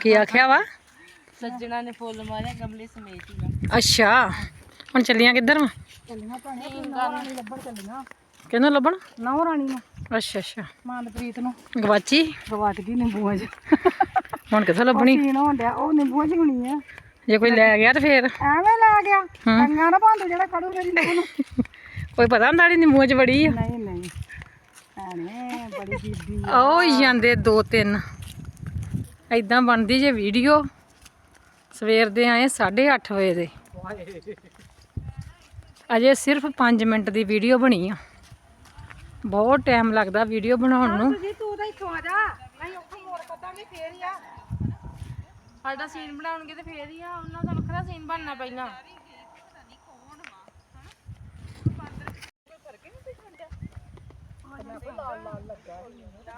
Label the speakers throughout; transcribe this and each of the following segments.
Speaker 1: ਕੀ ਆਖਿਆ ਵਾ?
Speaker 2: ਸੱਜਣਾ ਨੇ ਫੁੱਲ ਮਾਰਿਆ ਗਮਲੇ ਸਮੇਤ ਹੀ
Speaker 1: ਅੱਛਾ। ਹੁਣ ਚੱਲੀਆਂ ਕਿੱਧਰ ਵਾ? ਕਿਹਨੂੰ ਲੱਭਣ?
Speaker 3: ਨੌ ਰਾਣੀ ਨੂੰ।
Speaker 1: ਅੱਛਾ ਅੱਛਾ।
Speaker 3: ਮਾਨਪ੍ਰੀਤ ਨੂੰ।
Speaker 1: ਗਵਾਚੀ?
Speaker 3: ਗਵਾਟ ਗਈ ਨਿੰਬੂਆਂ 'ਚ।
Speaker 1: ਹੁਣ ਕਿੱਥੋਂ ਲੱਭਣੀ?
Speaker 3: ਸੀਨ ਹੋਣ ਡਿਆ ਉਹ ਨਿੰਬੂਆਂ 'ਚ ਹੋਣੀ ਆ।
Speaker 1: ਜੇ ਕੋਈ ਲੈ ਗਿਆ ਤੇ ਫੇਰ?
Speaker 3: ਐਵੇਂ ਲੈ ਗਿਆ। ਕੰਗਾ ਨਾ ਭਾਂਦੇ ਜਿਹੜਾ ਕੜੂ ਮੇਰੀ ਨਿੰਬੂ ਨੂੰ।
Speaker 1: ਕੋਈ ਪਤਾ ਹੁੰਦਾ ਨਹੀਂ ਨਿੰਬੂਆਂ 'ਚ ਬੜੀ ਆ?
Speaker 3: ਨਹੀਂ ਨਹੀਂ। ਐਨੇ ਬੜੀ ਬੀਬੀ
Speaker 1: ਉਹ ਜਾਂਦੇ ਦੋ ਤਿੰਨ। ਐਦਾਂ ਬਣਦੀ ਜੇ ਵੀਡੀਓ। ਸਵੇਰ ਦੇ ਆਏ 8:30 ਵਜੇ ਦੇ। ਅਜੇ ਸਿਰਫ 5 ਮਿੰਟ ਦੀ ਵੀਡੀਓ ਬਣੀ ਆ। ਬਹੁਤ ਟਾਈਮ ਲੱਗਦਾ ਵੀਡੀਓ ਬਣਾਉਣ ਨੂੰ।
Speaker 3: ਜੀ ਤੂੰ ਤਾਂ ਇੱਥੋਂ ਆ ਜਾ। ਨਹੀਂ ਉੱਥੋਂ ਮੋੜ ਕੱਢਾਂਗੇ ਫੇਰ ਹੀ ਆ।
Speaker 2: ਸਾਡਾ ਸੀਨ ਬਣਾਉਣਗੇ ਤੇ ਫੇਰ ਹੀ ਆ। ਉਹਨਾਂ ਦਾ ਵੱਖਰਾ ਸੀਨ ਬਣਨਾ ਪਹਿਲਾਂ।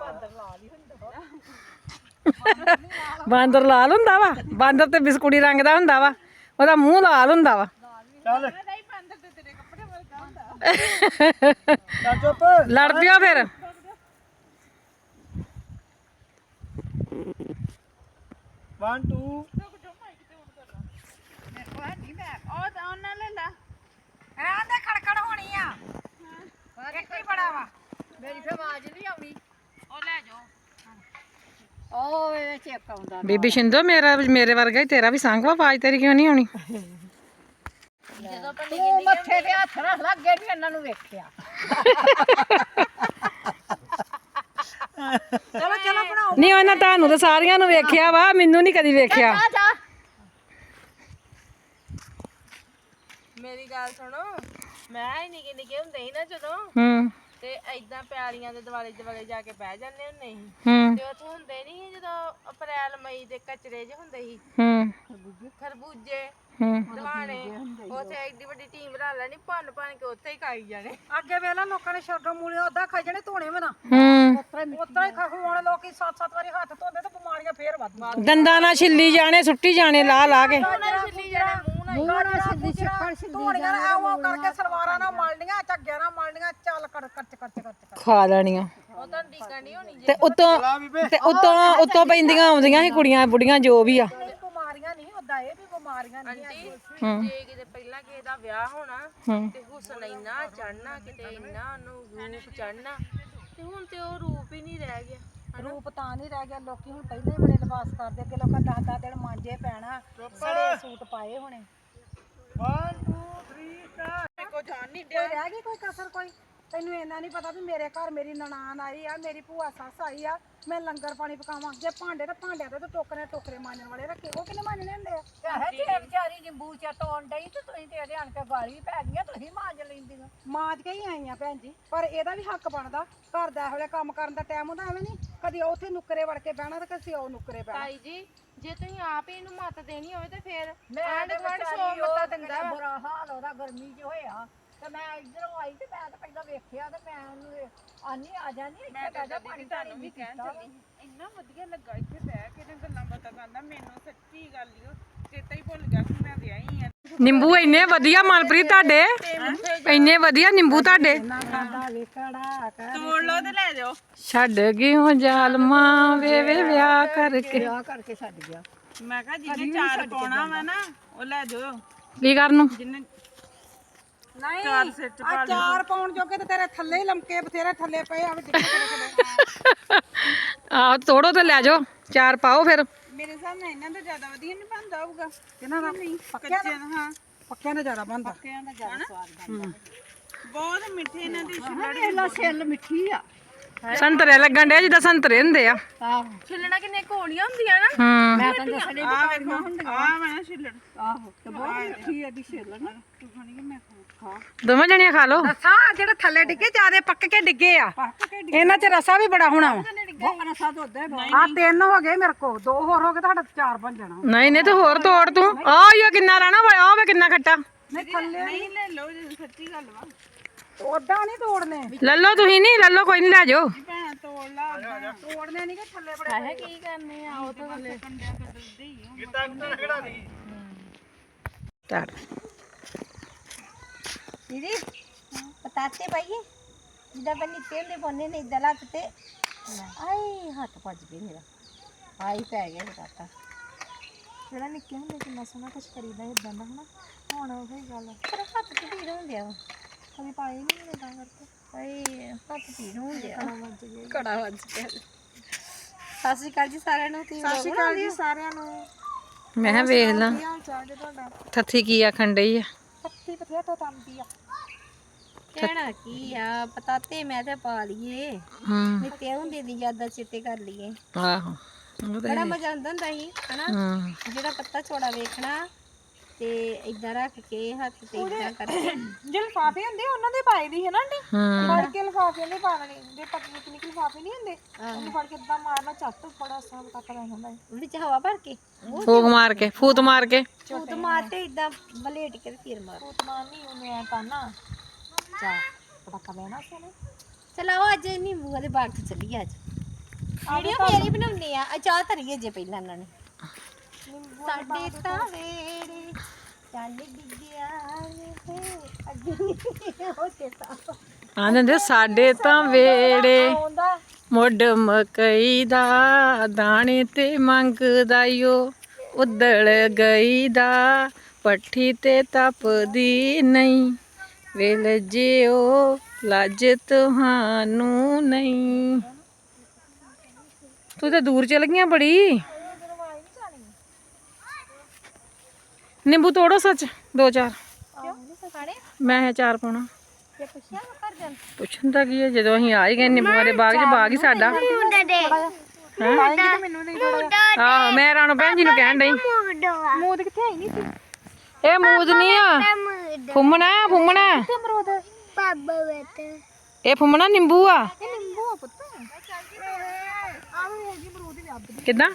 Speaker 1: ਬਾਂਦਰ ਲਾਲ ਹੁੰਦਾ ਵਾ ਬਾਂਦਰ ਤੇ ਬਿਸਕੁਟੀ ਰੰਗ ਦਾ ਹੁੰਦਾ ਵਾ ਉਹਦਾ ਮੂੰਹ ਲਾਲ ਹੁੰਦਾ ਵਾ।
Speaker 4: ਚੱਲ। ਚੁੱਪ।
Speaker 1: ਲੜ ਪਿਓ ਫਿਰ।
Speaker 4: ਵਨ ਟੂ
Speaker 3: ਐਂ ਤੇ ਖੜਖੜ ਹੋਣੀ ਆ ਇੱਕ ਹੀ ਬੜਾ ਵਾ ਮੇਰੀ ਫੇ ਆਵਾਜ਼ ਨਹੀਂ ਆਉਣੀ
Speaker 2: ਉਹ ਲੈ ਜਾਓ
Speaker 3: ਉਹ ਇਹ ਚੇਕ ਆਉਂਦਾ
Speaker 1: ਬੀਬੀ ਸ਼ਿੰਦੋ ਮੇਰਾ ਮੇਰੇ ਵਰਗਾ ਹੀ ਤੇਰਾ ਵੀ ਸੰਗ ਵਾ ਆਵਾਜ਼ ਤੇਰੀ ਕਿਉਂ ਨਹੀਂ ਆਉਣੀ?
Speaker 3: ਤੂੰ ਮੱਥੇ ਤੇ ਹੱਥ ਰੱਖ ਲਾ ਅੱਗੇ ਨਹੀਂ ਇਹਨਾਂ ਨੂੰ ਵੇਖਿਆ। ਚਲੋ ਚਲੋ ਬਣਾਓ।
Speaker 1: ਨਹੀਂ ਉਹਨਾਂ ਤੁਹਾਨੂੰ ਤਾਂ ਸਾਰੀਆਂ ਨੂੰ ਵੇਖਿਆ ਵਾ ਮੈਨੂੰ ਨਹੀਂ ਕਦੀ ਵੇਖਿਆ।
Speaker 3: ਜਾ
Speaker 2: ਮੇਰੀ ਗੱਲ ਸੁਣੋ ਮੈਂ ਹੀ ਨਿੱਕੇ ਨਿੱਕੇ ਹੁੰਦੇ ਸੀ ਨਾ ਜਦੋਂ
Speaker 1: ਹੂੰ।
Speaker 2: ਤੇ ਐਦਾਂ ਪਿਆਲੀਆਂ ਦੇ ਦਿਵਾਲੇ ਦਿਵਾਲੇ ਜਾ ਕੇ ਬਹਿ ਜਾਂਦੇ ਹੁੰਦੇ ਸੀ।
Speaker 1: ਹੂੰ।
Speaker 2: ਤੇ ਉੱਥੇ ਹੁੰਦੇ ਨਹੀਂ ਸੀ ਜਦੋਂ ਅਪ੍ਰੈਲ ਮਈ ਦੇ ਕਚਰੇ ਜਿਹੇ ਹੁੰਦੇ ਸੀ।
Speaker 1: ਹੂੰ।
Speaker 2: ਖਰਬੂਜੇ
Speaker 1: ਹੂੰ।
Speaker 2: ਦਵਾਣੇ ਉੱਥੇ ਐਡੀ ਵੱਡੀ ਟੀਮ ਬਣਾ ਲੈਣੀ ਭੰਨ ਭੰਨ ਕੇ ਉੱਥੇ ਹੀ ਖਾਈ ਜਾਣੇ।
Speaker 3: ਅੱਗੇ ਵੇਲਾ ਲੋਕਾਂ ਨੇ ਸ਼ਰਟਾਂ ਮੂਲੀਆਂ ਉਦਾਂ ਖਾਈ ਜਾਣੇ ਧੋਣੇ ਵੀ ਨਾ।
Speaker 1: ਹੂੰ।
Speaker 3: ਉਦਾਂ ਹੀ ਖਾਖੂ ਹੁਣ ਲੋਕੀ ਸੱਤ ਸੱਤ ਵਾਰੀ ਹੱਥ ਧੋਂਦੇ ਤੇ ਬਿਮਾਰੀਆਂ ਫੇਰ ਵੱਧ
Speaker 1: ਦੰਦਾਂ ਨਾਲ ਛਿੱਲੀ ਜਾਣੇ ਸੁੱਟੀ ਜਾਣੇ ਲਾ ਲਾ ਕੇ।
Speaker 2: ਛਿੱਲੀ ਜਾਣੇ ਮੂੰਹ ਨਾਲ
Speaker 3: ਛੱਕੜ ਸਿੱਧੀ ਧੋਣੀਆਂ ਨਾ ਆਓ ਕਰਕੇ ਸਲਵਾਰਾਂ ਨਾਲ ਮਲਣੀਆਂ ਝੱਗਿਆਂ ਨਾਲ
Speaker 1: ਖਾ ਲੈਣੀਆਂ।
Speaker 2: ਉਹ ਤਾਂ ਡੀਕਣ ਨਹੀਂ ਹੋਣੀ
Speaker 1: ਤੇ ਉਤੋਂ ਤੇ ਉਤੋਂ ਉਤੋਂ ਪੈਂਦੀਆਂ ਆਉਂਦੀਆਂ ਸੀ ਕੁੜੀਆਂ ਬੁੜੀਆਂ ਜੋ ਵੀ ਆ।
Speaker 3: ਨਹੀਂ ਬਿਮਾਰੀਆਂ ਨਹੀਂ ਉਦਾਂ ਇਹ ਵੀ ਬਿਮਾਰੀਆਂ ਨਹੀਂ
Speaker 2: ਆਂਟੀ ਜੇ ਕਿਤੇ ਪਹਿਲਾਂ ਕਿਸੇ ਦਾ ਵਿਆਹ ਹੋਣਾ
Speaker 1: ਹੂੰ।
Speaker 2: ਤੇ ਹੁਸਨ ਇੰਨਾ ਚੜਨਾ ਕਿਤੇ ਇੰਨਾ ਉਹਨੂੰ ਰੂਪ ਚੜਨਾ ਤੇ ਹੁਣ ਤੇ ਉਹ ਰੂਪ ਹੀ ਨਹੀਂ ਰਹਿ ਗਿਆ
Speaker 3: ਰੂਪ ਤਾਂ ਨਹੀਂ ਰਹਿ ਗਿਆ। ਲੋਕੀ ਹੁਣ ਪਹਿਲਾਂ ਹੀ ਬੜੇ ਲਿਬਾਸ ਕਰਦੇ ਅੱਗੇ ਲੋਕਾਂ ਦਸ ਦਸ ਦਿਨ ਮਾਂਜੇ ਪੈਣਾ ਸੜੇ ਸੂਟ ਪਾਏ ਹੋਣੇ।
Speaker 4: ਟੂ ਥ੍ਰੀ ਸਟਾਰਟ
Speaker 3: ਕੋਈ ਰਹਿ ਗਈ ਕੋਈ ਕਸਰ ਕੋਈ? ਤੈਨੂੰ ਇੰਨਾ ਨਹੀਂ ਪਤਾ ਵੀ ਮੇਰੇ ਘਰ ਮੇਰੀ ਨਨਾਣ ਆਈ ਆ ਮੇਰੀ ਭੂਆ ਸੱਸ ਆਈ ਆ ਮੈਂ ਲੰਗਰ ਪਾਣੀ ਪਕਾਵਾਂ। ਜੇ ਭਾਂਡੇ ਤੇ ਭਾਂਡਿਆਂ ਤੇ ਤੇ ਟੋਕਰੇ ਟੋਕਰੇ ਮਾਂਜਣ ਵਾਲੇ ਰੱਖੇ ਉਹ ਕਿਨੇ ਮਾਂਜਣੇ ਹੁੰਦੇ ਆ? ਹੈ ਤੇ ਵਿਚਾਰੀ ਨਿੰਬੂ ਚਾ ਤੋਣ ਡਈ ਤੇ ਤੁਸੀਂ ਤੇ ਇਹਦੇ ਆਣ ਕੇ ਗਾਲੀ ਪੈ ਗਈਆਂ ਤੁਸੀਂ ਮਾਂਜ ਲੈਂਦੀਆਂ। ਮਾਂਜ ਕੇ ਹੀ ਆਈਆਂ ਭੈਣ ਜੀ ਪਰ ਇਹਦਾ ਵੀ ਹੱਕ ਬਣਦਾ। ਘਰ ਦਾ ਇਹੋ ਜਿਹਾ ਕੰਮ ਕਰਨ ਦਾ ਟਾਈਮ ਹੁੰਦਾ ਐਵੇਂ ਨਹੀਂ ਕਦੀ ਉੱਥੇ ਨੁੱਕਰੇ ਵੜ ਕੇ ਬਹਿਣਾ ਤੇ ਕਦੀ ਉਹ ਨੁੱਕਰੇ ਬਹਿਣਾ।
Speaker 2: ਤਾਈ ਜੀ ਜੇ ਤੁਸੀਂ ਆਪ ਹੀ ਇਹਨੂੰ ਮੱਤ ਦੇਣੀ ਹੋਵੇ ਤੇ ਫੇਰ
Speaker 3: ਮੈਂ
Speaker 2: ਗੁਆਂਢ
Speaker 3: ਵਿਚਾਰੀ
Speaker 2: ਸੌ
Speaker 3: ਉਹ
Speaker 2: ਮੱਤਾਂ ਦਿੰਦਾ
Speaker 3: ਬੁਰਾ ਹਾਲ ਉਹਦਾ ਗਰਮੀ 'ਚ ਹੋਇਆ। ਤੇ ਮੈਂ ਇਧਰੋਂ ਆਈ ਤੇ ਮੈਂ ਤਾਂ ਪਹਿਲਾਂ ਵੇਖਿਆ ਤੇ ਮੈਂ ਉਹਨੂੰ ਆਨੀ ਆ ਜਾਨੀ ਇੱਥੇ ਬਹਿ ਜਾ ਪਾਣੀ ਤੁਹਾਨੂੰ ਵੀ ਕਹਿਣ ਚੱਲੀ।
Speaker 5: ਇੰਨਾ ਵਧੀਆ ਲੱਗਾ ਇੱਥੇ ਬਹਿ ਕੇ ਤੇ ਗੱਲਾਂ ਬਾਤਾਂ ਕਰਦਾ ਮੈਨੂੰ ਸੱਚੀ ਗੱਲ ਈ ਓ ਚੇਤਾ ਹੀ ਭੁੱਲ ਗਿਆ ਕਿ ਮੈਂ ਵਿਆਹੀ ਆ।
Speaker 1: ਨਿੰਬੂ ਇੰਨੇ ਵਧੀਆ ਮਨਪ੍ਰੀਤ ਤੁਹਾਡੇ? ਇੰਨੇ ਵਧੀਆ ਨਿੰਬੂ ਤੁਹਾਡੇ?
Speaker 3: ਖਾਦਾ ਵੇਖੜਾ ਕਰ
Speaker 5: ਤੋੜ ਲਓ ਤੇ ਲੈ ਜਾਓ।
Speaker 1: ਛੱਡ ਗਿਓ ਜ਼ਾਲਮਾਂ ਵੇ ਵੇ ਵਿਆਹ ਕਰਕੇ।
Speaker 3: ਆ ਕਰਕੇ ਛੱਡ ਗਿਆ।
Speaker 5: ਮੈਂ ਕਿਹਾ ਜਿਹਨੇ ਚਾਰ ਪਾਉਣਾ ਵਾ ਨਾ ਉਹ ਲੈ ਜਾਓ।
Speaker 1: ਕੀ ਕਰਨ ਨੂੰ?
Speaker 5: ਜਿਹਨੇ
Speaker 3: ਨਹੀਂ।
Speaker 5: ਚਾਰ ਸਿਰ ਚ
Speaker 3: ਆ ਚਾਰ ਪਾਉਣ ਜੋਗੇ ਤੇ ਤੇਰੇ ਥੱਲੇ ਹੀ ਲਮਕੇ ਬਥੇਰੇ ਥੱਲੇ ਪਏ ਆ ਵੀ ਡਿੱਗੇ ਤੇਰੇ ਥੱਲੇ
Speaker 1: ਆਹ ਤੋੜੋ ਤੇ ਲੈ ਜਾਓ। ਚਾਰ ਪਾਓ ਫਿਰ।
Speaker 5: ਮੇਰੇ ਹਿਸਾਬ ਨਾਲ ਇਹਨਾਂ ਦਾ ਜ਼ਿਆਦਾ ਵਧੀਆ ਨਹੀਂ ਬਣਦਾ ਹੋਊਗਾ।
Speaker 3: ਕਿਹਨਾਂ ਦਾ
Speaker 5: ਕੱਚੇ ਦਾ ਹਾਂ
Speaker 3: ਪੱਕਿਆਂ ਦਾ ਜ਼ਿਆਦਾ ਬਣਦਾ।
Speaker 5: ਪੱਕਿਆਂ ਦਾ ਜ਼ਿਆਦਾ ਸਵਾਦ ਬਣਦਾ। ਬਹੁਤ ਮਿੱਠੇ ਇਹਨਾਂ ਦੀ
Speaker 3: ਇਹਲਾ ਛਿੱਲ ਮਿੱਠੀ ਆ।
Speaker 1: ਸੰਤਰੇ ਲੱਗਣ ਡੇ ਜਿੱਦਾਂ ਸੰਤਰੇ ਹੁੰਦੇ ਆ।
Speaker 3: ਆਹੋ।
Speaker 2: ਛਿੱਲਣਾ ਕਿੰਨੇ ਘੋਲੀਆਂ ਹੁੰਦੀਆਂ ਨਾ।
Speaker 1: ਹੂੰ।
Speaker 3: ਮੈਂ ਤਾਂ ਦੱਸਣੇ
Speaker 5: ਆ ਵੇਖੋ ਆ ਮੈਂ ਛਿੱਲੜ
Speaker 3: ਆਹੋ ਤੇ ਬਹੁਤ ਮਿੱਠੀ ਆ ਦੀ ਛਿੱਲ ਨਾ
Speaker 5: ਤੂੰ ਖਾਣੀ ਕਿ ਮੈਂ ਖਾਵਾਂ
Speaker 1: ਦੋਵੇਂ ਜਣੀਆਂ ਖਾ ਲਓ।
Speaker 3: ਰਸਾ ਜਿਹੜੇ ਥੱਲੇ ਡਿੱਗੇ ਜਿਆਦੇ ਪੱਕ ਕੇ ਡਿੱਗੇ ਆ। ਇਹਨਾਂ 'ਚ ਰਸਾ ਵੀ ਬੜਾ ਹੋਣਾ ਵਾ। ਰਸਾ ਤਾਂ ਉਦਾਂ ਆ ਤਿੰਨ ਹੋ ਗਏ ਮੇਰੇ ਕੋਲ ਦੋ ਹੋਰ ਹੋ ਗਏ ਤੁਹਾਡਾ ਚਾਰ ਬਣ ਜਾਣਾ।
Speaker 1: ਨਹੀਂ ਨਹੀਂ ਤੇ ਹੋਰ ਤੋੜ ਤੂੰ। ਆ ਇਹ ਕਿੰਨਾ ਰਹਿਣਾ ਵਾ ਆ ਵੇ ਕਿੰਨਾ ਖੱਟਾ।
Speaker 3: ਨਹੀਂ ਥੱਲੇ
Speaker 5: ਨਹੀਂ ਲੈ ਲਓ ਜੇ ਸੱਚੀ ਗੱਲ ਵਾ।
Speaker 3: ਓਦਾਂ ਨਹੀਂ ਤੋੜਨੇ।
Speaker 1: ਲੱਲੋ ਤੁਸੀਂ ਨਹੀਂ ਲੱਲੋ ਕੋਈ ਨਹੀਂ ਲੈ ਜਾਓ
Speaker 3: ਤੋੜਨੇ ਨਹੀਂ ਕਿ ਥੱਲੇ ਬੜੇ
Speaker 2: ਹੈ ਕੀ ਕਰਨੇ ਆ ਉਹ ਤਾਂ ਥੱਲੇ
Speaker 5: ਕੰਡਾ ਕੱਢਦੇ ਹੀ ਹੋ
Speaker 4: ਕਿਤਾ ਕਿਤਾ ਖੜਾ ਨਹੀਂ
Speaker 6: ਚੜ ਦੀਦੀ ਪਤਾਤੇ ਪਾਈਏ। ਜਿੱਦਾਂ ਬੰਨੀ ਤੇਲ ਦੇ
Speaker 3: ਬੋਨੇ ਨਿੱਕੇ ਹੁੰਦੇ ਕਿੰਨਾ ਸੋਹਣਾ
Speaker 6: ਕੁਝ ਤੇ ਭੀੜ
Speaker 3: ਕਦੇ ਪਾਏ ਨਹੀਂ ਮੇਰੇ ਤਾਂ। ਕਰਕੇ
Speaker 6: ਹਾਏ ਹੱਥ ਪੀੜ ਹੁੰਦਿਆ
Speaker 3: ਕੜਾ ਵੱਜ ਗਿਆ
Speaker 6: ਕੜਾ ਵੱਜ ਗਿਆ। ਸਤਿ ਸ਼੍ਰੀ ਅਕਾਲ ਜੀ ਸਾਰਿਆਂ ਨੂੰ ਤੁਸੀਂ
Speaker 3: ਸਤਿ ਸ਼੍ਰੀ ਅਕਾਲ ਜੀ ਸਾਰਿਆਂ ਨੂੰ।
Speaker 1: ਮੈਂ ਕਿਹਾ ਵੇਖ ਲਾਂ।
Speaker 3: ਕੀ ਹਾਲ ਚਾਲ ਜੀ ਤੁਹਾਡਾ?
Speaker 1: ਥੱਥੀ ਕੀ ਆਖਣ ਡਈ ਆ?
Speaker 3: ਪੱਤੀ ਪਥਿਆ ਤੋਂ ਤੰਦੀ ਆ।
Speaker 6: ਕਹਿਣਾ ਕੀ ਆ ਪਤਾਤੇ ਮੈਂ ਤੇ ਪਾ ਲਈਏ।
Speaker 1: ਹੂੰ।
Speaker 6: ਨਿੱਕੇ ਹੁੰਦੇ ਦੀ ਯਾਦਾਂ ਚਿੱਤੇ ਕਰ ਲਈਏ।
Speaker 1: ਆਹੋ
Speaker 6: ਬੜਾ। ਮਜ਼ਾ ਆਉਂਦਾ ਹੁੰਦਾ ਸੀ ਹਨਾ?
Speaker 1: ਹੂੰ।
Speaker 6: ਜਿਹੜਾ ਪੱਤਾ ਛੋੜਾ ਵੇਖਣਾ ਤੇ ਇਦਾਂ ਰੱਖ ਕੇ ਹੱਥ ਤੇ ਇਦਾਂ ਕਰਕੇ।
Speaker 3: ਜੇ ਲਿਫਾਫੇ ਹੁੰਦੇ ਉਹਨਾਂ ਦੇ ਪਾਏ ਦੀ ਹੈ ਨਾ ਆਂਟੀ? ਫੜ ਕੇ ਲਿਫਾਫੇ ਦੇ ਪਾ ਦੇਣੇ। ਜੇ ਪਤਲੀ ਨਿੱਕੀ ਲਿਫਾਫੇ ਨਹੀਂ ਹੁੰਦੇ? ਉਹਨੂੰ ਫੜ ਕੇ ਇਦਾਂ ਮਾਰਨਾ ਝੱਟ ਬੜਾ ਸੋਹਣਾ ਤੱਕ ਲੈ ਜਾਂਦਾ ਹੈ।
Speaker 6: ਵਿੱਚ ਹਵਾ ਭਰ ਕੇ।
Speaker 1: ਫੂਕ ਮਾਰ ਕੇ ਫੂਤ ਮਾਰ ਕੇ।
Speaker 6: ਫੂਤ ਮਾਰ ਤੇ ਇਦਾਂ ਬਲੇਟ ਕੇ ਫਿਰ ਮਾਰ।
Speaker 3: ਉਤਮਾਨ ਨਹੀਂ ਉਹਨੇ ਐ ਕਰਨਾ। ਚਾ ਪਟਾਕਾ ਲੈਣਾ ਸੀ ਉਹਨੇ।
Speaker 6: ਚਲੋ ਅੱਜ ਨਿੰਬੂ ਵਾਲੇ ਬਾਗ ਤੇ ਚੱਲੀਏ ਅੱਜ। ਵੀਡੀਓ ਫੇਰ ਹੀ ਬਣਾਉਣੀ ਆ। ਚਾਹ ਧਰੀਏ ਜੇ ਪਹਿਲਾਂ ਇਹਨਾਂ ਨੇ। ਸਾਡੇ ਤਾਂ ਵੇੜੇ ਚੱਲ ਡਿੱਗਿਆ ਵੇ। ਅੱਗੇ ਹੋ ਕੇ ਤਾਂ।
Speaker 1: ਆਂਦੇ ਸਾਡੇ ਤਾਂ ਵੇੜੇ ਮੁੱਢ ਮਕਈ ਦਾ ਦਾਣੇ ਤੇ ਮੰਗਦਾ ਈਓ ਉਦੜ ਗਈ ਦਾ ਪੱਠੀ ਤੇ ਤਪਦੀ ਨਹੀਂ। ਵੇਲ ਜਿਓ ਲੱਜ ਤੁਹਾਨੂੰ ਨਹੀਂ। ਤੂੰ ਤਾਂ ਦੂਰ ਚਲ ਗਈਆਂ ਬੜੀ। ਨਿੰਬੂ ਤੋੜੋ ਸੱਚ ਦੋ ਚਾਰ। ਮੈਂ ਚਾਰ ਪਾਉਣਾ।
Speaker 6: ਤੇ
Speaker 1: ਪੁੱਛਣ ਦਾ ਕੀ ਹੈ ਜਦੋਂ ਅਸੀਂ ਆ ਹੀ ਗਏ ਨਿੰਬੂਆਂ ਦੇ ਬਾਗ 'ਚ ਬਾਗ ਹੀ ਸਾਡਾ। ਆਹੋ ਮੈਂ ਰਾਣੋ ਭੈਣ ਜੀ ਨੂੰ ਕਹਿਣ ਡਈ।
Speaker 3: ਮੂਦ ਕਿੱਥੇ ਆਈ ਨਹੀਂ ਸੀ?
Speaker 1: ਇਹ ਮੂਦ ਨਹੀਂ ਆ। ਫੁੰਮਣਾ ਫੁੰਮਣਾ ਇਹ ਫੁੰਮਣਾ ਨਿੰਬੂ ਆ।
Speaker 3: ਨਿੰਬੂ ਪੁੱਤ। ਹੀ
Speaker 1: ਕਿਦਾਂ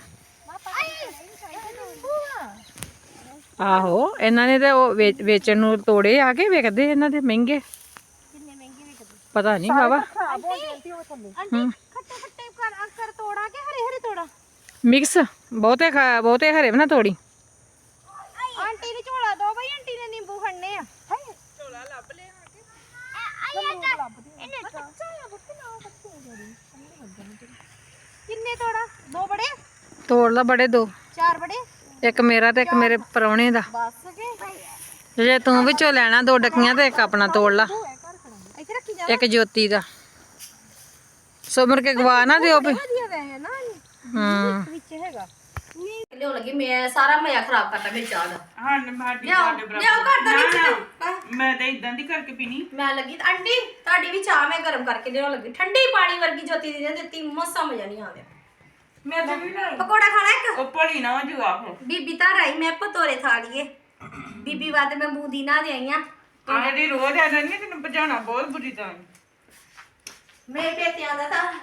Speaker 1: ਆਹੋ ਇਹਨਾਂ ਨੇ ਤੇ ਉਹ ਵੇਚ- ਵੇਚਣ ਨੂੰ ਤੋੜੇ ਆ ਕੇ ਵੇਚਦੇ ਇਹਨਾਂ ਦੇ ਮਹਿੰਗੇ। ਪਤਾ ਨਹੀਂ ਬਾਬਾ।
Speaker 3: ਖਰਾਬ ਹੋ ਜਾਂਦੀ ਉਹ ਥੱਲੇ।
Speaker 1: ਹੂੰ।
Speaker 6: ਖੱਟੇ ਖੱਟੇ ਕਰ ਕਰ ਤੋੜਾ ਕੇ ਹਰੇ ਹਰੇ ਤੋੜਾ?
Speaker 1: ਮਿਕਸ ਬਹੁਤੇ ਖਾ- ਬਹੁਤੇ ਹਰੇ ਵੀ ਨਾ ਤੋੜੀ।
Speaker 6: ਆਂਟੀ ਨੇ ਝੋਲਾ ਦੋ ਬਈ ਆਂਟੀ ਨੇ ਨਿੰਬੂ ਖੜਨੇ ਆ। ਕਿੰਨੇ ਤੋੜਾ? ਦੋ ਬੜੇ?
Speaker 1: ਤੋੜ ਲਾ ਬੜੇ ਦੋ।
Speaker 6: ਚਾਰ ਬੜੇ?
Speaker 1: ਇੱਕ ਮੇਰਾ ਤੇ ਇੱਕ ਮੇਰੇ ਪਰੌਣੇ ਦਾ।
Speaker 6: ਬਸ ਕੇ
Speaker 1: ਜੇ ਤੂੰ ਵਿੱਚੋਂ ਲੈਣਾ ਦੋ ਡੱਕੀਆਂ ਤੇ ਇੱਕ ਆਪਣਾ ਤੋੜ ਲਾ। ਇੱਕ ਜੋਤੀ ਦਾ। ਸੁਮਰ ਕੇ ਗਵਾ ਨਾ ਦਿਓ ਵੀ।
Speaker 6: ਵਧੀਆ ਵੈਸੇ ਨਾ
Speaker 1: ਹੂੰ।
Speaker 6: ਵਿੱਚ ਹੈਗਾ ਲਿਓ ਲੱਗੀ ਮੈਂ ਸਾਰਾ ਮਜ਼ਾ ਖਰਾਬ ਕਰਤਾ ਮੇਰੀ ਚਾਹ ਦਾ।
Speaker 5: ਹਾਂ
Speaker 6: ਲਿਆਓ
Speaker 5: ਤੁਹਾਡੇ ਬਰਾਬਰ।
Speaker 6: ਲਿਆਓ ਘਰ ਦਾ
Speaker 5: ਨਾ,
Speaker 6: ਨਹੀਂ
Speaker 5: ਮੈਂ ਤਾਂ ਇਦਾਂ ਦੀ ਕਰਕੇ ਪੀਣੀ।
Speaker 6: ਮੈਂ ਲੱਗੀ ਆਂਟੀ ਤੁਹਾਡੀ ਵੀ ਚਾਹ ਮੈਂ ਗਰਮ ਕਰਕੇ ਦੇਣ ਲੱਗੀ। ਠੰਡੀ ਪਾਣੀ ਵਰਗੀ ਜੋਤੀ ਦੀ ਨੇ ਦਿੱਤੀ ਮਸਾ ਮਜ਼ਾ ਨਹੀਂ ਆਉਂਦਾ।
Speaker 5: ਮੈਂ ਤਾਂ ਵੀ ਨਾ
Speaker 6: ਪਕੌੜਾ ਖਾਣਾ ਇੱਕ।
Speaker 5: ਉਹ ਭਲੀ ਨਾ ਹੋ ਜੂ ਆਹੋ
Speaker 6: ਬੀਬੀ ਤਾਂ ਰਾਈ ਮੈਂ ਪਤੋਰੇ ਖਾ ਲਈਏ। ਬੀਬੀ ਵਾਦ ਮੈਂ ਬੂੰਦੀ ਨਾ ਦੇ ਆਈਆਂ
Speaker 5: ਤੂੰ ਜਿਹੜੀ ਰੋਜ਼ ਆ ਜਾਂਦੀ ਆ, ਤੈਨੂੰ ਭਜਾਣਾ ਬਹੁਤ ਬੁਰੀ ਤਰ੍ਹਾਂ।
Speaker 6: ਮੇਰੇ ਪੇਤਿਆਂ ਦਾ ਤਾਂ।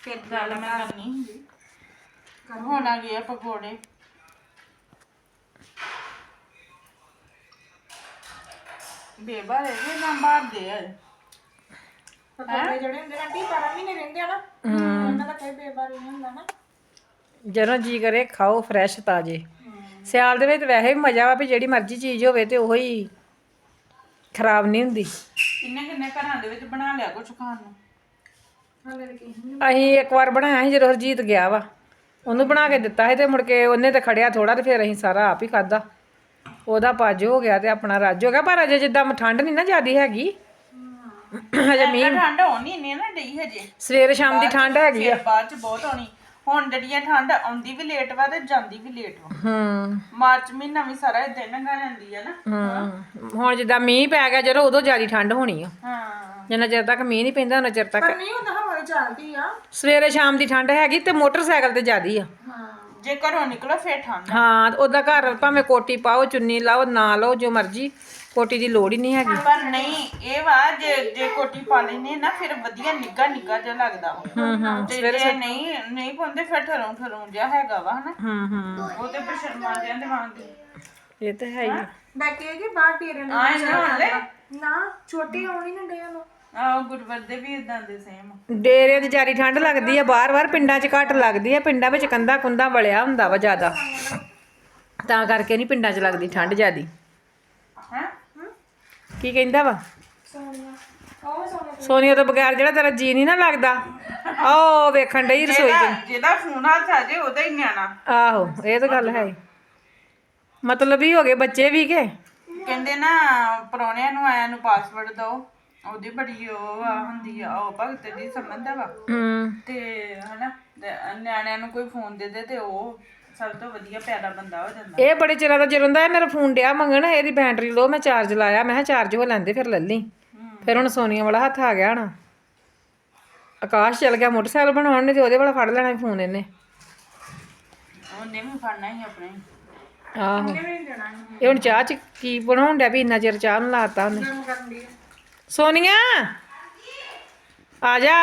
Speaker 5: ਫਿਰ ਗੱਲ ਮੈਂ ਕਰਨੀ ਹੁੰਦੀ। ਹੁਣ ਆ ਗਏ ਆ ਪਕੌੜੇ। ਬੇਬਾ ਇਹ ਨਾ ਬਾਹਰ ਆ।
Speaker 3: ਪਕੌੜੇ ਜਿਹੜੇ ਹੁੰਦੇ ਨੇ ਆਂਟੀ 12 ਮਹੀਨੇ ਰਹਿੰਦੇ ਆ ਨਾ ਉਹਨਾਂ ਦਾ ਕੋਈ ਬੇਬਾਰੀ ਨਹੀਂ ਹੁੰਦਾ ਨਾ।
Speaker 1: ਜਦੋਂ ਜੀ ਕਰੇ ਖਾਓ ਫਰੈਸ਼ ਤਾਜ਼ੇ। ਸਿਆਲ ਦੇ ਵਿੱਚ ਵੈਸੇ ਵੀ ਮਜ਼ਾ ਵਾ ਵੀ ਜਿਹੜੀ ਮਰਜ਼ੀ ਚੀਜ਼ ਹੋਵੇ ਤੇ ਉਹ ਹੀ ਖਰਾਬ ਨਹੀਂ ਹੁੰਦੀ।
Speaker 5: ਕਿੰਨੇ ਕਿੰਨੇ ਘਰਾਂ ਦੇ ਵਿੱਚ ਬਣਾ ਲਿਆ ਕੁਛ ਖਾਣ ਨੂੰ?
Speaker 1: ਅਸੀਂ ਇੱਕ ਵਾਰ ਬਣਾਇਆ ਸੀ ਜਦੋਂ ਹਰਜੀਤ ਗਿਆ ਵਾ। ਉਹਨੂੰ ਬਣਾ ਕੇ ਦਿੱਤਾ ਸੀ ਤੇ ਮੁੜ ਕੇ ਉਹਨੇ ਤੇ ਖੜਿਆ ਥੋੜਾ ਤੇ ਫਿਰ ਅਸੀਂ ਸਾਰਾ ਆਪ ਹੀ ਖਾਦਾ ਉਹਦਾ ਪੱਜ ਹੋ ਗਿਆ ਤੇ ਆਪਣਾ ਰੱਜ ਹੋ ਗਿਆ। ਪਰ ਅਜੇ ਜਿੱਦਾਂ ਠੰਡ ਨਹੀਂ ਨਾ ਜ਼ਿਆਦੀ ਹੈਗੀ। ਹਜੇ ਮੀਂਹ
Speaker 5: ਠੰਡ ਹੋਣੀ ਨਹੀਂ ਨਾ ਡਈ ਹਜੇ।
Speaker 1: ਸਵੇਰ ਸ਼ਾਮ ਦੀ ਠੰਡ ਹੈਗੀ ਆ।
Speaker 5: ਫਿਰ ਬਾਅਦ ਚ ਬਹੁਤ ਹੋਣੀ। ਹੁਣ ਜਿਹੜੀ ਆ ਠੰਡ ਆਉਂਦੀ ਵੀ ਲੇਟ ਵਾ ਤੇ ਜਾਂਦੀ ਵੀ ਲੇਟ ਵਾ।
Speaker 1: ਹੂੰ।
Speaker 5: ਮਾਰਚ ਮਹੀਨਾ ਵੀ ਸਾਰਾ ਇਦਾਂ ਲੰਘਾ ਜਾਂਦੀ ਆ ਨਾ।
Speaker 1: ਹੂੰ। ਹੁਣ ਜਿੱਦਾਂ ਮੀਂਹ ਪੈ ਗਿਆ ਜਦੋਂ ਉਦੋਂ ਜ਼ਿਆਦੀ ਠੰਡ ਹੋਣੀ ਆ।
Speaker 5: ਹਾਂ।
Speaker 1: ਜਿੰਨਾ ਚਿਰ ਤੱਕ ਮੀਂਹ ਨਹੀਂ ਪੈਂਦਾ ਉਹਨਾਂ ਚਿਰ ਤੱਕ
Speaker 3: ਨਹੀਂ ਹੁੰਦਾ ਹਵਾ ਚੱਲਦੀ ਆ।
Speaker 1: ਸਵੇਰੇ ਸ਼ਾਮ ਦੀ ਠੰਡ ਹੈਗੀ ਤੇ ਮੋਟਰਸਾਈਕਲ ਤੇ ਜ਼ਿਆਦੀ ਆ।
Speaker 5: ਜੇ ਘਰੋਂ ਨਿਕਲੋ ਫੇਰ ਠੰਡ
Speaker 1: ਹਾਂ ਉਹਦਾ ਘਰ ਭਾਵੇਂ ਕੋਟੀ ਪਾਓ ਚੁੰਨੀ ਲਾਓ ਨਾ ਲਾਓ ਜੋ ਮਰਜ਼ੀ। ਕੋਟੀ ਦੀ ਲੋੜ ਹੀ ਨਹੀਂ ਹੈਗੀ।
Speaker 5: ਪਰ ਨਹੀਂ ਇਹ ਵਾ ਜੇ ਜੇ ਕੋਟੀ ਪਾ ਲੈਨੇ ਨਾ ਫਿਰ ਵਧੀਆ ਨਿੱਗਾ ਨਿੱਗਾ ਜਿਹਾ ਲੱਗਦਾ ਵਾ।
Speaker 1: ਹੂੰ ਹੂੰ।
Speaker 5: ਤੇ ਜੇ ਨਹੀਂ ਨਹੀਂ ਪਾਉਂਦੇ ਫਿਰ ਠਰੋਂ ਠਰੋਂ ਜਿਹਾ ਹੈਗਾ ਵਾ ਹਨਾ।
Speaker 1: ਹੂੰ ਹੂੰ।
Speaker 5: ਉਹ ਤੇ ਬਸ਼ਰਮਾ ਜਿਹਾ ਦੇ ਵਾਂਗੇ
Speaker 1: ਇਹ ਤਾਂ ਹੈ ਹੀ।
Speaker 3: ਬੈਠੇ ਜੀ ਬਾਹਰ ਟੇਰੇ ਨੂੰ
Speaker 5: ਆਏ ਨਾ ਹਲੇ?
Speaker 3: ਨਾ ਛੋਟੇ ਆਉਣੀ ਨਾ ਡੇ ਨੂੰ
Speaker 5: ਆਹ ਗੁਰਵਰ ਦੇ ਵੀ ਇਦਾਂ ਦੇ ਸੇਮ
Speaker 1: ਡੇਰੇ ਦੀ ਜਾਰੀ ਠੰਡ ਲੱਗਦੀ ਆ ਬਾਰ-ਬਾਰ ਪਿੰਡਾਂ 'ਚ ਘੱਟ ਲੱਗਦੀ ਆ ਪਿੰਡਾਂ ਵਿੱਚ ਕੰਧਾ ਕੁੰਦਾ ਵਲਿਆ ਹੁੰਦਾ ਵਾ ਜ਼ਿਆਦਾ। ਤਾਂ ਕਰਕੇ ਨਹੀਂ ਪਿੰਡਾਂ 'ਚ ਲੱਗਦੀ ਠੰਡ ਜ਼ਿਆਦੀ।
Speaker 5: ਹੈ
Speaker 1: ਕੀ ਕਹਿੰਦਾ ਵਾ? ਸੋਨੀਆ ਤੋਂ ਬਗੈਰ ਜਿਹੜਾ ਤੇਰਾ ਜੀ ਨਹੀਂ ਨਾ ਲੱਗਦਾ ਆਹ ਵੇਖਣ ਡਈ ਰਸੋਈ 'ਚ।
Speaker 5: ਜਿਹਦਾ ਫੋਨ ਹੱਥ ਆ ਜੇ ਉਹਦਾ ਹੀ ਨਿਆਣਾ।
Speaker 1: ਆਹੋ ਇਹ ਤਾਂ ਗੱਲ ਹੈ। ਮਤਲਬ ਹੀ ਹੋ ਗਏ ਬੱਚੇ ਵੀ ਕੇ?
Speaker 5: ਕਹਿੰਦੇ ਨਾ ਪਰੌਣਿਆਂ ਨੂੰ ਆਇਆਂ ਨੂੰ ਪਾਸਵਰਡ ਦਿਓ ਉਹਦੀ ਬੜੀ ਉਹ ਆ ਹੁੰਦੀ ਆ ਉਹ ਭਗਤ ਦੀ ਸੰਬੰਧ ਵਾ।
Speaker 1: ਹੂੰ।
Speaker 5: ਤੇ ਹਨਾ ਤੇ ਨਿਆਣਿਆਂ ਨੂੰ ਕੋਈ ਫੋਨ ਦੇ ਦੇ ਤੇ ਉਹ ਸਭ ਤੋਂ ਵਧੀਆ ਪਿਆਰਾ ਬੰਦਾ ਹੋ ਜਾਂਦਾ।
Speaker 1: ਇਹ ਬੜੇ ਚਿਰਾਂ ਦਾ ਜਦੋਂ ਦਾ ਇਹ ਮੇਰਾ ਫੋਨ ਡਿਆ ਮੰਗਣ ਇਹਦੀ ਬੈਟਰੀ ਲੋ ਮੈਂ ਚਾਰਜ ਲਾਇਆ ਮੈਂ ਕਿਹਾ ਚਾਰਜ ਹੋ ਲੈਂਦੇ ਫਿਰ ਲੈ ਲਈ। ਫਿਰ ਹੁਣ ਸੋਨੀਆ ਵਾਲਾ ਹੱਥ ਆ ਗਿਆ ਹਣਾ। ਆਕਾਸ਼ ਚਲ ਗਿਆ ਮੋਟਰਸਾਈਕਲ ਬਣਾਉਣ ਨੇ ਤੇ ਉਹਦੇ ਵਾਲਾ ਫੜ ਲੈਣਾ ਫੋਨ ਇਹਨੇ।
Speaker 5: ਉਹਨੇ ਵੀ ਫੜਨਾ ਹੀ ਆਪਣੇ।
Speaker 1: ਆਹੋ। ਇਹ ਹੁਣ ਚਾਹ ਚ ਕੀ ਬਣਾਉਣ ਡਿਆ ਵੀ ਇੰਨਾ ਚਿਰ ਚਾਹ ਨੂੰ ਲਾਤਾ ਉਹਨੇ। ਸੋਨੀਆ! ਆ ਜਾ।